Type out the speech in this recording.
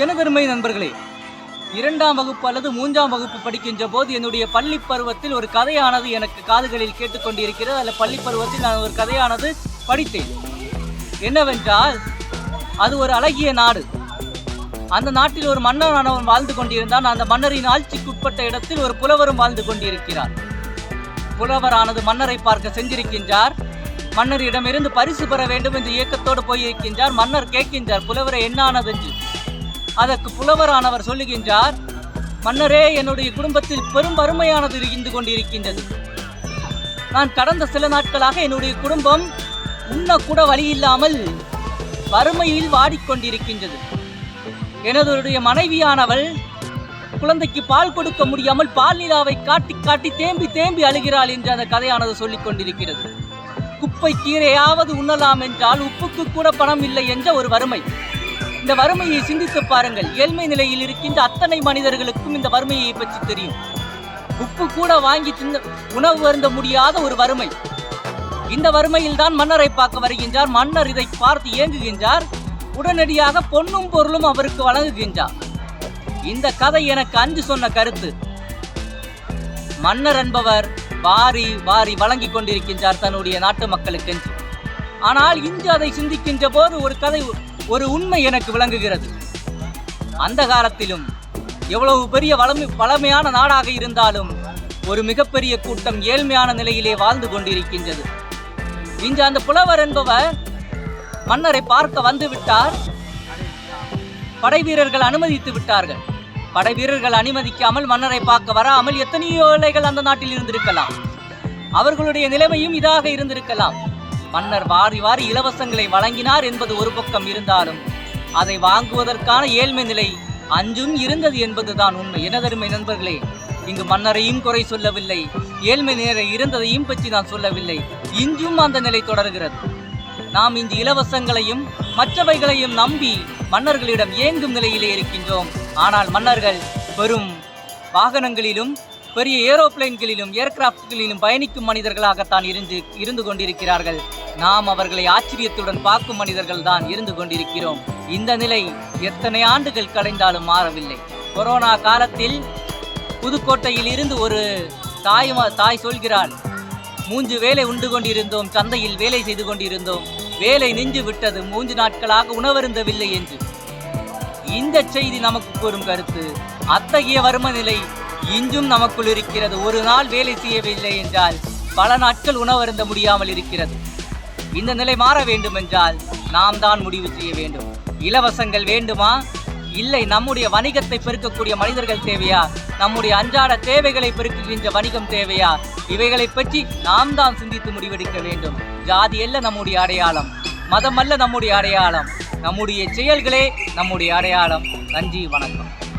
எனதருமை நண்பர்களே இரண்டாம் வகுப்பு அல்லது மூன்றாம் வகுப்பு படிக்கின்ற போது என்னுடைய பள்ளி பருவத்தில் ஒரு கதையானது எனக்கு காதுகளில் கேட்டுக்கொண்டிருக்கிறது அதில் பள்ளி பருவத்தில் நான் ஒரு கதையானது படித்தேன். என்னவென்றால் அது ஒரு அழகிய நாடு. அந்த நாட்டில் ஒரு மன்னனானவன் வாழ்ந்து கொண்டிருந்தான். அந்த மன்னரின் ஆட்சிக்குட்பட்ட இடத்தில் ஒரு புலவரும் வாழ்ந்து கொண்டிருக்கிறார். புலவரானது மன்னரை பார்க்க சென்றிருக்கின்றார். மன்னரிடமிருந்து பரிசு பெற வேண்டும் என்று இயக்கத்தோடு போயிருக்கின்றார். மன்னர் கேட்கின்றார் புலவரை என்ன ஆனது என்று அதற்கு புலவரானவர் சொல்லுகின்றார் மன்னரே என்னுடைய குடும்பத்தில் பெரும் வறுமையானது இருந்து கொண்டிருக்கின்றது. நான் கடந்த சில நாட்களாக என்னுடைய குடும்பம் உண்ணக்கூட வழி இல்லாமல் வறுமையில் வாடிக்கொண்டிருக்கின்றது. எனதுடைய மனைவியானவள் குழந்தைக்கு பால் கொடுக்க முடியாமல் பால் நிலாவை காட்டி காட்டி தேம்பி தேம்பி அழுகிறாள் என்று அந்த கதையானது சொல்லிக் கொண்டிருக்கிறது. குப்பை கீரையாவது உண்ணலாம் என்றால் உப்புக்கு கூட பணம் இல்லை என்ற ஒரு வறுமை. இந்த வறுமையை சிந்தித்து பாருங்கள். ஏழ்மை நிலையில் இருக்கின்ற அத்தனை மனிதர்களுக்கும் இந்த வறுமையை பற்றி தெரியும். உப்பு கூட வாங்கி தின்னு உணவு அருந்த முடியாத ஒரு வறுமை. இந்த வறுமையில் தான் மன்னரை பார்க்க வருகின்றார். மன்னர் இதை பார்த்து ஏங்குகின்றார். உடனடியாக பொன்னும் பொருளும் அவருக்கு வழங்குகின்றார். இந்த கதை எனக்கு அஞ்சு சொன்ன கருத்து. மன்னர் என்பவர் வாரி வாரி வழங்கி கொண்டிருக்கின்றார் தன்னுடைய நாட்டு மக்களுக்கு ஆனால் இன்று அதை சிந்திக்கின்ற போது ஒரு கதை ஒரு உண்மை எனக்கு விளங்குகிறது. அந்த காலத்திலும் எவ்வளவு பெரிய வளமை பழமையான நாடாக இருந்தாலும் ஒரு மிகப்பெரிய கூட்டம் ஏழ்மையான நிலையிலே வாழ்ந்து கொண்டிருக்கின்றது. இன்று அந்த புலவர் என்பவர் மன்னரை பார்க்க வந்து விட்டார். படை வீரர்கள் அனுமதித்து விட்டார்கள். படை வீரர்கள் அனுமதிக்காமல் மன்னரை பார்க்க வராமல் எத்தனையோ ஏழைகள் அந்த நாட்டில் இருந்திருக்கலாம். அவர்களுடைய நிலைமையும் இதாக இருந்திருக்கலாம். மன்னர் வாரி வாரி இலவசங்களை வழங்கினார் என்பது ஒரு பக்கம் இருந்தாலும் அதை வாங்குவதற்கான ஏழ்மை நிலை அஞ்சும் இருந்தது என்பதுதான் உண்மை. எனதருமை நண்பர்களே? இங்கு மன்னரையும் குறை சொல்லவில்லை ஏழ்மை நேர இருந்ததையும் பற்றி நான் சொல்லவில்லை. இன்றும் அந்த நிலை தொடர்கிறது. நாம் இன்று இலவசங்களையும் மற்றவைகளையும் நம்பி மன்னர்களிடம் ஏங்கும் நிலையிலே இருக்கின்றோம். ஆனால் மன்னர்கள் பெரும் வாகனங்களிலும் பெரிய ஏரோப்ளேன்களிலும் ஏர்கிராப்ட்களிலும் பயணிக்கும் மனிதர்களாகத்தான் இருந்து இருந்து கொண்டிருக்கிறார்கள். நாம் அவர்களை ஆச்சரியத்துடன் பார்க்கும் மனிதர்கள் தான் இருந்து கொண்டிருக்கிறோம். இந்த நிலை எத்தனை ஆண்டுகள் கடைந்தாலும் மாறவில்லை. கொரோனா காலத்தில் புதுக்கோட்டையில் இருந்து ஒரு தாய் தாய் சொல்கிறாள் மூன்று வேலை உண்டு கொண்டிருந்தோம் சந்தையில் வேலை செய்து கொண்டிருந்தோம். வேலை நின்று விட்டது மூன்று நாட்களாக உணவருந்தவில்லை என்று. இந்த செய்தி நமக்கு கூறும் கருத்து அத்தகைய வறும நிலை இன்றும் நமக்குள் இருக்கிறது. ஒரு நாள் வேலை செய்யவில்லை என்றால் பல நாட்கள் உணவருந்த முடியாமல் இருக்கிறது. இந்த நிலை மாற வேண்டும் என்றால் நாம் தான் முடிவு செய்ய வேண்டும். இலவசங்கள் வேண்டுமா? இல்லை நம்முடைய வணிகத்தை பெருக்கக்கூடிய மனிதர்கள் தேவையா? நம்முடைய அன்றாட தேவைகளை பெருக்குகின்ற வணிகம் தேவையா? இவைகளை பற்றி நாம் தான் சிந்தித்து முடிவெடுக்க வேண்டும். ஜாதி அல்ல நம்முடைய அடையாளம். மதம் அல்ல நம்முடைய அடையாளம். நம்முடைய செயல்களே நம்முடைய அடையாளம். நன்றி வணக்கம்.